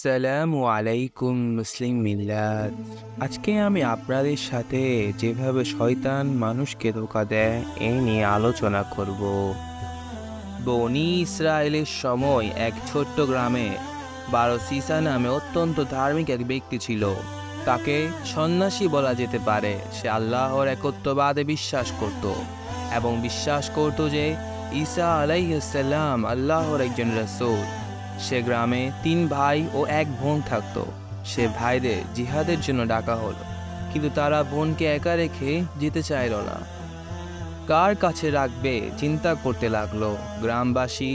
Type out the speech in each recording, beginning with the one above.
আসসালামু আলাইকুম, মুসলিম মিল্লাত। আজকে আমি আপনাদের সাথে যেভাবে শয়তান মানুষকে ধোকা দেয়, এ নিয়ে আলোচনা করব। বনি ইসরায়েলের সময় এক ছোট্ট গ্রামে বারো সিসা নামে অত্যন্ত ধার্মিক এক ব্যক্তি ছিল। তাকে সন্ন্যাসী বলা যেতে পারে। সে আল্লাহর একত্ববাদে বিশ্বাস করত এবং বিশ্বাস করত যে ঈসা আলাইসাল্লাম আল্লাহর একজন রসুল। সে গ্রামে তিন ভাই ও এক বোন থাকত। সে ভাইদের জিহাদের জন্য ডাকা হলো, কিন্তু তারা বোনকে একা রেখে যেতে চাইল না। কার কাছে রাখবে চিন্তা করতে লাগল, গ্রামবাসী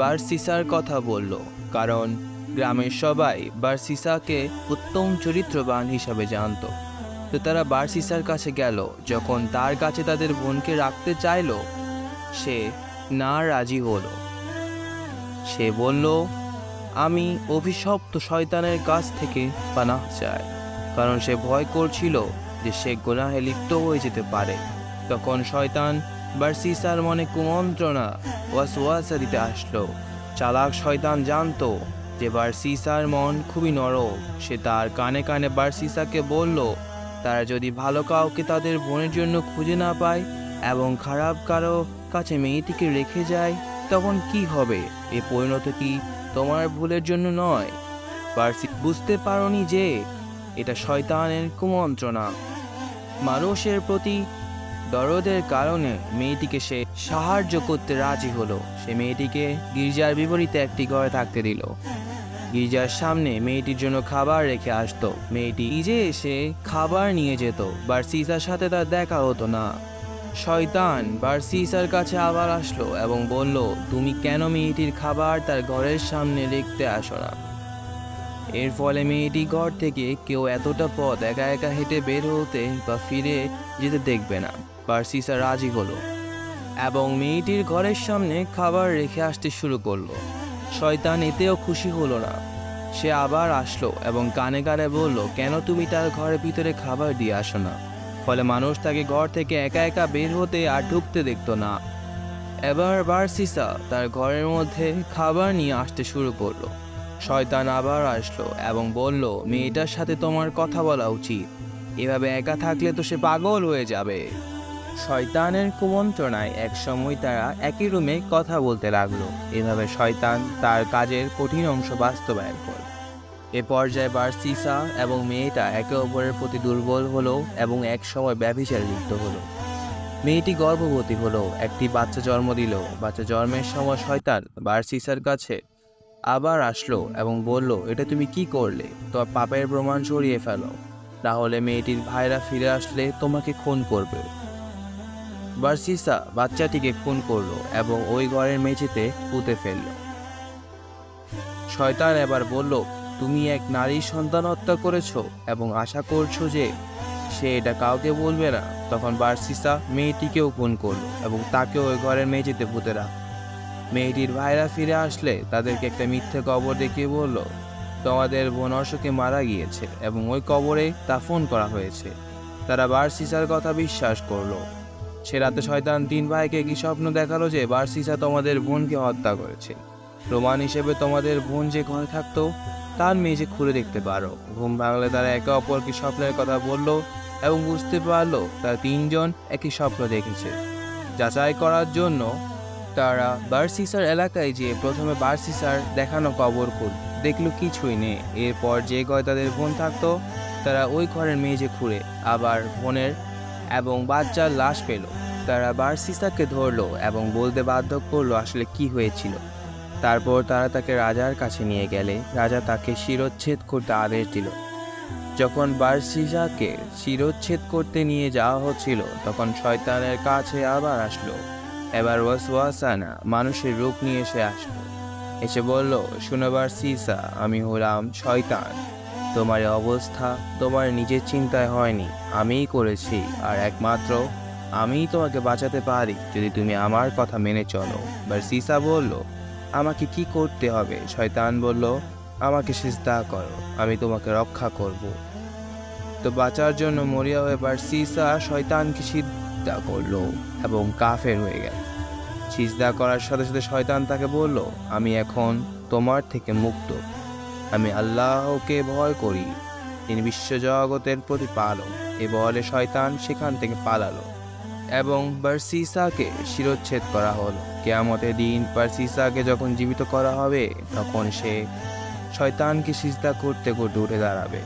বারসিসার কথা বলল, কারণ গ্রামের সবাই বারসিসাকে উত্তম চরিত্রবান হিসাবে জানতো। তো তারা বারসিসার কাছে গেল, যখন তার কাছে তাদের বোনকে রাখতে চাইলো, সে না রাজি হলো। সে বলল আমি অভিশপ্ত শয়তানের কাছ থেকে পানাহ চাই। কারণ সে ভয় করছিল যে সে গুনাহে লিপ্ত হয়ে যেতে পারে। তখন শয়তান বার্সিসার মনে কুমন্ত্রণা ওয়াসওয়াসা দিতে আসলো। চালাক শয়তান জানতো যে বার্সিসার মন খুবই নরম। সে তার কানে কানে বার্সিসাকে বলল, তারা যদি ভালো কাউকে তাদের বোনের জন্য খুঁজে না পায় এবং খারাপ কারও কাছে মেয়েটিকে রেখে যায়, তখন কি হবে? এ পরিণত কি তোমার ভুলের জন্য নয়। পার্সি, বুঝতে পারোনি যে এটা শয়তানের কুমন্ত্রণা। মানুষের প্রতি দরদের কারণে মেয়েটিকে সে সাহায্য করতে রাজি হলো। সে মেয়েটিকে গির্জার বিপরীতে একটি ঘরে থাকতে দিল। গির্জার সামনে মেয়েটির জন্য খাবার রেখে আসতো। মেয়েটি নিজে এসে খাবার নিয়ে যেত। বার্সিসার সাথে তার দেখা হতো না। শয়তান বার্সিসার কাছে আবার আসলো এবং বলল, তুমি কেন মেয়েটির খাবার তার ঘরের সামনে রেখতে আসো না? এর ফলে মেয়েটি ঘর থেকে কেউ এতটা পথ একা একা হেঁটে বের হতে বা ফিরে যেতে দেখবে না। বার্সিসা রাজি হলো এবং মেয়েটির ঘরের সামনে খাবার রেখে আসতে শুরু করল। শয়তান এতেও খুশি হলো না। সে আবার আসলো এবং কানে কানে বলল, কেন তুমি তার ঘরের ভিতরে খাবার দিয়ে আসো না? ফলে মানুষ তাকে ঘর থেকে একা একা বের হতে আর ঢুকতে দেখতো না। এবার বার্সিসা তার ঘরের মধ্যে খাবার নিয়ে আসতে শুরু করল। শয়তান আবার আসলো এবং বলল, মেয়েটার সাথে তোমার কথা বলা উচিত। এভাবে একা থাকলে তো সে পাগল হয়ে যাবে। শয়তানের কুমন্ত্রণায় এক সময় তারা একই রুমে কথা বলতে লাগল। এভাবে শয়তান তার কাজের কঠিন অংশ বাস্তবায়ন করল। এ পর্যায়ে বার্সিসা এবং মেয়েটা একে অপরের প্রতি দুর্বল হলো এবং এক সময় ব্যভিচারে লিপ্ত হলো। মেয়েটি গর্ভবতী হলো, একটি বাচ্চা জন্ম দিল। বাচ্চা জন্মের সময় শয়তান বার্সিসার কাছে আবার আসলো এবং বলল, এটা তুমি কি করলে? তোমার পাপের প্রমাণ সরিয়ে ফেলো। তাহলে মেয়েটির ভাইরা ফিরে আসলে তোমাকে খুন করবে। বার্সিসা বাচ্চাটিকে খুন করল এবং ওই ঘরের মেঝেতে পুঁতে ফেলল। শয়তান এবার বলল তুমি এক নারীর সন্তান হত্যা করেছ এবং আশা করছ যে সে এটা কাউকে বলবে না। তখন বার্সিসা মেয়েটিকেও খুন করল এবং তাকে ওই ঘরের মেঝেতে পুঁতে রাখ মেয়েটির ভাইরা ফিরে আসলে তাদেরকে একটা মিথ্যে কবর দেখিয়ে বলল, তোমাদের বোন অশোকে মারা গিয়েছে এবং ওই কবরে তা ফোন করা হয়েছে। তারা বার্সিসার কথা বিশ্বাস করল। সে রাতে শয়তান তিন ভাইকে কি স্বপ্ন দেখাল যে বার্সিসা তোমাদের বোনকে হত্যা করেছে? প্রমাণ হিসেবে তোমাদের বোন যে ঘরে থাকতো তার মেঝে খুলে দেখতে পারো। ঘুম ভাঙলে তারা একে অপরকে স্বপ্নের কথা বলল এবং বুঝতে পারল তারা তিনজন একই স্বপ্ন দেখেছে। যাচাই করার জন্য তারা বার্সিসার এলাকায় যেয়ে প্রথমে বার্সিসার দেখানো কবর খুল। দেখল কিছুই নেই। এরপর যে ঘরে তাদের বোন থাকতো, তারা ওই ঘরের মেঝে খুঁড়ে আবার বোনের এবং বাচ্চার লাশ পেল। তারা বার্সিসাকে ধরলো এবং বলতে বাধ্য করল আসলে কি হয়েছিল। তারপর তারা তাকে রাজার কাছে নিয়ে গেলে। রাজা তাকে শিরোচ্ছেদ করতে আদেশ দিল। যখন বার্সিসাকে শিরোচ্ছেদ করতে নিয়ে যাওয়া হচ্ছিল, তখন শয়তানের কাছে আবার আসলো। এবার ওয়াসওয়াসানা মানুষের রূপ নিয়ে এসে আসলো। এসে বলল শুনবার সিসা আমি হলাম শয়তান। তোমার অবস্থা তোমার নিজের চিন্তায় হয়নি। আমিই করেছি, আর একমাত্র আমিই তোমাকে বাঁচাতে পারি, যদি তুমি আমার কথা মেনে চলো। এবার সিসা বলল আমাকে কি করতে হবে? শয়তান বলল, আমাকে সিজদা করো, আমি তোমাকে রক্ষা করব। তো বাঁচার জন্য মরিয়া এবার সিসা শয়তানকে সিদ্ধা করল এবং কাফের হয়ে গেল। সিজদা করার সাথে সাথে শয়তান তাকে বলল, আমি এখন তোমার থেকে মুক্ত। আমি আল্লাহকে ভয় করি। তিনি বিশ্বজগতের প্রতিপালক। এ বলে শয়তান সেখান থেকে পালালো। এবং বার্সিসাকে শিরোচ্ছেদ করা হলো। কেয়ামতের দিন বার্সিসাকে যখন জীবিত করা হবে, তখন সে শয়তানকে সিজদা করতে করতে উঠে দাঁড়াবে।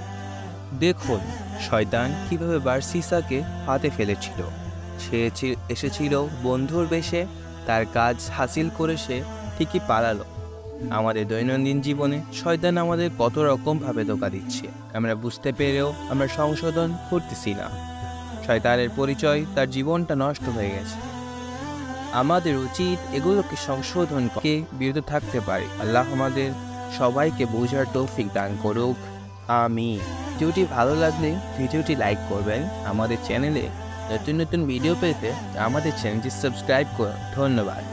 দেখুন, শয়তান কীভাবে বার্সিসাকে হাতে ফেলেছিল। সে এসেছিল বন্ধুর বেশে, তার কাজ হাসিল করে সে ঠিকই পালালো। আমাদের দৈনন্দিন জীবনে শয়তান আমাদের কত রকমভাবে ধোকা দিচ্ছে। আমরা বুঝতে পেরেও আমরা সংশোধন করতেছি না। শয়তানের পরিচয়, তার জীবনটা নষ্ট হয়ে গেছে। আমাদের উচিত এগুলোকে সংশোধন করে বিরত থাকতে পারি। আল্লাহ আমাদের সবাইকে বোঝার তৌফিক দান করুক। আমি ভিডিওটি ভালো লাগলে ভিডিওটি লাইক করবেন। আমাদের চ্যানেলে নতুন নতুন ভিডিও পেতে আমাদের চ্যানেলটি সাবস্ক্রাইব করুন। ধন্যবাদ।